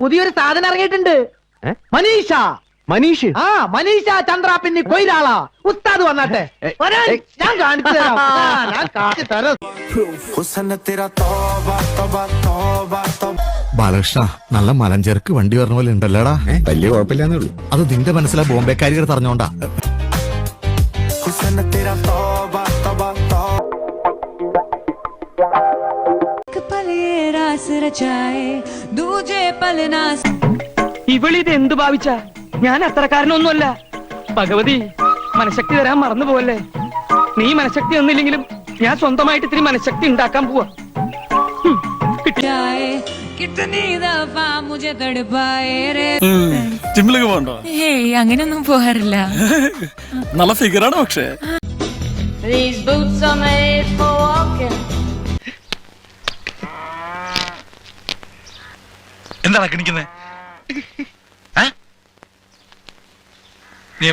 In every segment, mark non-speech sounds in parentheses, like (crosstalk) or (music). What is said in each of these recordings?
പുതിയൊരു സാധനം ഇറങ്ങിയിട്ടുണ്ട്. മനീഷ. മനീഷ്? ആ മനീഷ ചന്ദ്ര പിന്നെ കൊയിലാളാ. ഉസ്താദ് വന്നാട്ടെ. ഞാൻ കാണിച്ചു തരാം. ഞാൻ ബാലകൃഷ്ണ നല്ല മലഞ്ചെറുക്ക് വണ്ടി വരണ പോലെ ഉണ്ടല്ലോടാ? വലിയ കുഴപ്പമില്ലാന്നേ ഉള്ളൂ. അത് നിന്റെ മനസ്സിലാ ബോംബെക്കാരികൾ പറഞ്ഞോണ്ടാ ഹുസന്ന തോബ തോബ തോബ മനസ്സ് രചായേ ഇവളിത് എന്ത് ഭാവിച്ച? ഞാൻ അത്രക്കാരനൊന്നുമല്ല ഭഗവതി മനഃശക്തി തരാൻ മറന്നു പോവല്ലേ? നീ മനഃശക്തി ഒന്നില്ലെങ്കിലും ഞാൻ സ്വന്തമായിട്ട് ഇത്തിരി മനഃശക്തി ഉണ്ടാക്കാൻ പോവാ. അങ്ങനെയൊന്നും പോകാറില്ല. (laughs) നല്ല ഫിഗറാണ് പക്ഷേ. These boots are made for walking. എന്താണ് കിണിക്കുന്നത് നീ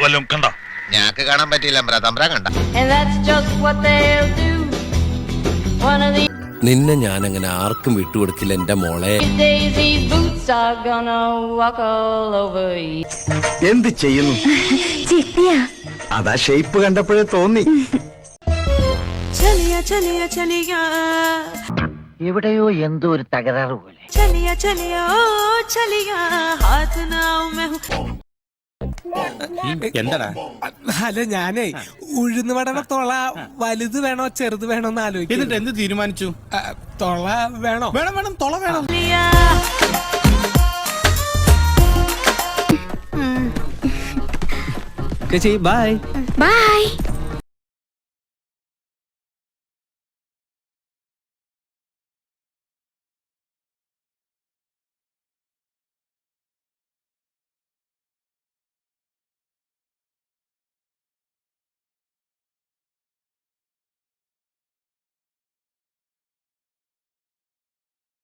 വല്ലതും കണ്ടോ? ഞാക്ക് കാണാൻ പറ്റിയില്ല അമ്പ്ര. തമ്പ്ര കണ്ട. And that's just what they'll do. One of these നിന്നെ ഞാൻ അങ്ങനെ ആർക്കും വിട്ടുകൊടുക്കില്ല എന്റെ മോളെ. Days, these boots are gonna walk all over you. എന്ത് ചെയ്യുന്നു? അതാ ഷേപ്പ് കണ്ടപ്പോഴേ തോന്നി. (laughs) ചലിയ ചലിയ ചലിയ. എവിടെയോ എന്തോ ഒരു തകരാറ് പോലെ. ചലിയ ചലിയ ഓ ചലിയ. ഹാത്ത് നാ മേ എന്താടാ? അല്ല ഞാനേ ഉഴുന്ന് വടണ തൊള വലുത് വേണോ ചെറുത് വേണോ എന്ന് ആലോചിക്കും എന്നിട്ട് എന്ത് തീരുമാനിച്ചു? തൊള വേണോ? വേണം വേണം തൊള വേണം. ചേച്ചി ബൈ ബൈ